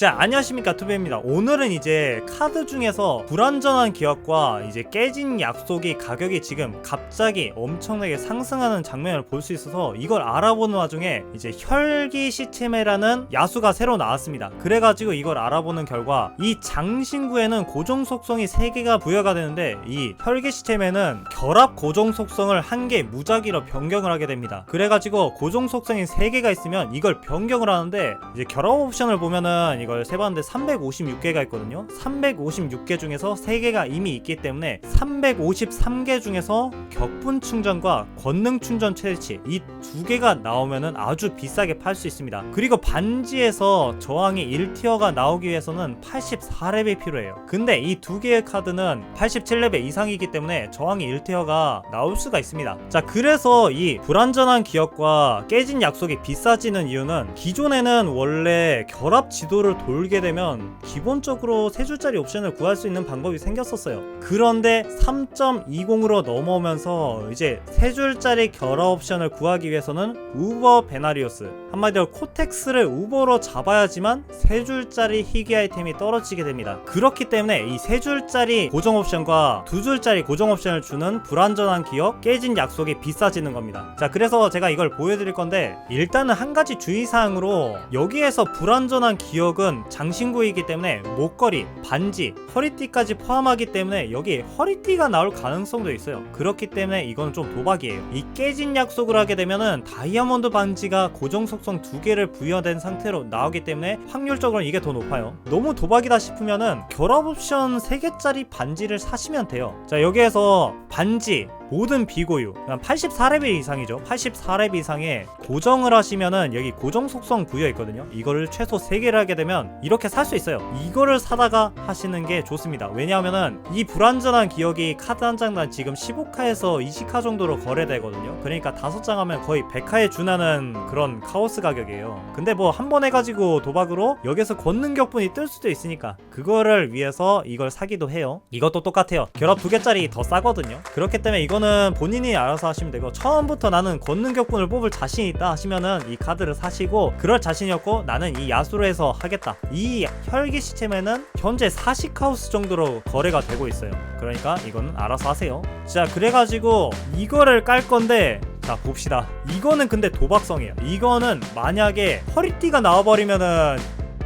자 안녕하십니까 투베입니다. 오늘은 이제 카드 중에서 불완전한 기억과 이제 깨진 약속이 가격이 지금 갑자기 엄청나게 상승하는 장면을 볼 수 있어서 이걸 알아보는 와중에 이제 혈기 시체메라는 야수가 새로 나왔습니다. 그래가지고 이걸 알아보는 결과 이 장신구에는 고정 속성이 3개가 부여가 되는데 이 혈기 시체메는 결합 고정 속성을 한 개 무작위로 변경을 하게 됩니다. 그래가지고 고정 속성이 3개가 있으면 이걸 변경을 하는데 이제 결합 옵션을 보면은 이걸 세봤는데 356개가 있거든요. 356개 중에서 3개가 이미 있기 때문에 353개 중에서 격분 충전과 권능 충전 채취 이두 개가 나오면은 아주 비싸게 팔 수 있습니다. 그리고 반지에서 저항이 1티어가 나오기 위해서는 84렙이 필요해요. 근데 이 두 개의 카드는 87렙 이상이기 때문에 저항이 1티어가 나올 수가 있습니다. 자 그래서 이 불완전한 기억과 깨진 약속이 비싸지는 이유는 기존에는 원래 결합 지도를 돌게 되면 기본적으로 세 줄짜리 옵션을 구할 수 있는 방법이 생겼었어요. 그런데 3.20으로 넘어오면서 이제 세 줄짜리 결합 옵션을 구하기 위해서는 우버 베나리오스 한마디로 코텍스를 우버로 잡아야지만 세 줄짜리 희귀 아이템이 떨어지게 됩니다. 그렇기 때문에 이 세 줄짜리 고정 옵션과 두 줄짜리 고정 옵션을 주는 불완전한 기억, 깨진 약속이 비싸지는 겁니다. 자, 그래서 제가 이걸 보여드릴 건데 일단은 한 가지 주의사항으로 여기에서 불완전한 기억은 장신구이기 때문에 목걸이, 반지, 허리띠까지 포함하기 때문에 여기 허리띠가 나올 가능성도 있어요. 그렇기 때문에 이건 좀 도박이에요. 이 깨진 약속을 하게 되면은 다이아몬드 반지가 고정 속성 두 개를 부여된 상태로 나오기 때문에 확률적으로 이게 더 높아요. 너무 도박이다 싶으면은 결합 옵션 3개짜리 반지를 사시면 돼요. 자, 여기에서 반지, 모든 비고유 84레벨 이상이죠. 84레벨 이상에 고정을 하시면은 여기 고정 속성 부여 있거든요. 이거를 최소 3개를 하게 되면 이렇게 살 수 있어요. 이거를 사다가 하시는 게 좋습니다. 왜냐하면은 이 불완전한 기억이 카드 한 장당 지금 15카에서 20카 정도로 거래되거든요. 그러니까 5장 하면 거의 100카에 준하는 그런 카오스 가격이에요. 근데 뭐 한 번 해가지고 도박으로 여기서 권능 격분이 뜰 수도 있으니까 그거를 위해서 이걸 사기도 해요. 이것도 똑같아요. 결합 두 개짜리 더 싸거든요. 그렇기 때문에 이 거는 본인이 알아서 하시면 되고 처음부터 나는 권능 격분을 뽑을 자신 있다 하시면은 이 카드를 사시고 그럴 자신이 없고 나는 이 야수로 해서 하겠다. 이 혈기 시스템에는 현재 40카우스 정도로 거래가 되고 있어요. 그러니까 이거는 알아서 하세요. 자 그래가지고 이거를 깔 건데 자 봅시다. 이거는 근데 도박성이에요. 이거는 만약에 허리띠가 나와버리면은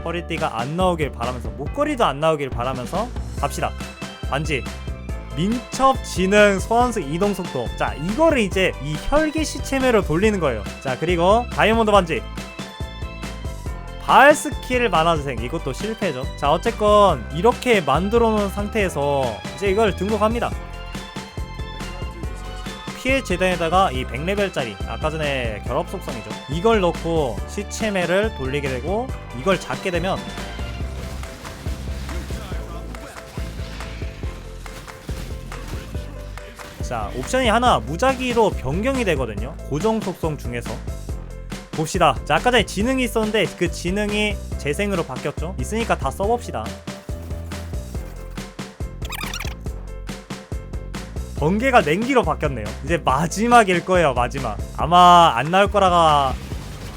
허리띠가 안 나오길 바라면서 목걸이도 안 나오길 바라면서 갑시다. 반지 민첩 지능 소환수 이동 속도. 자 이거를 이제 이 혈기 시체매로 돌리는 거예요. 자 그리고 다이아몬드 반지. 발 스킬 만화재생 이것도 실패죠. 자 어쨌건 이렇게 만들어 놓은 상태에서 이제 이걸 등록합니다. 피해 재단에다가 이 100레벨짜리 아까 전에 결합 속성이죠. 이걸 넣고 시체매를 돌리게 되고 이걸 잡게 되면 자 옵션이 하나 무작위로 변경이 되거든요. 고정 속성 중에서. 봅시다. 자 아까 전에 지능이 있었는데 그 지능이 재생으로 바뀌었죠. 있으니까 다 써봅시다. 번개가 냉기로 바뀌었네요. 이제 마지막일 거예요 마지막. 아마 안 나올 거라가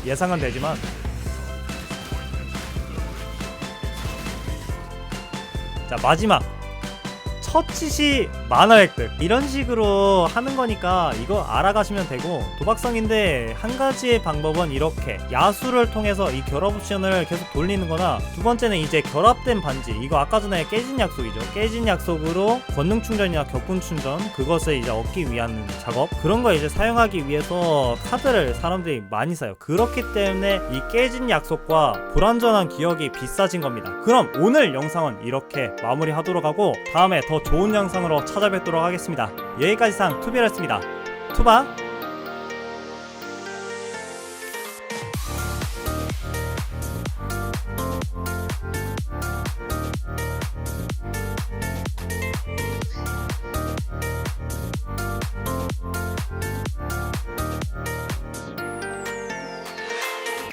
예상은 되지만. 자 마지막 첫 짓이 만화 획득. 이런 식으로 하는 거니까 이거 알아가시면 되고 도박성인데 한 가지의 방법은 이렇게 야수를 통해서 이 결합 옵션을 계속 돌리는 거나 두 번째는 이제 결합된 반지. 이거 아까 전에 깨진 약속이죠. 깨진 약속으로 권능 충전이나 격분 충전 그것을 이제 얻기 위한 작업. 그런 거 이제 사용하기 위해서 카드를 사람들이 많이 사요. 그렇기 때문에 이 깨진 약속과 불완전한 기억이 비싸진 겁니다. 그럼 오늘 영상은 이렇게 마무리하도록 하고 다음에 더 좋은 영상으로 찾아뵙도록 하겠습니다. 여기까지 상 투비였습니다. 투바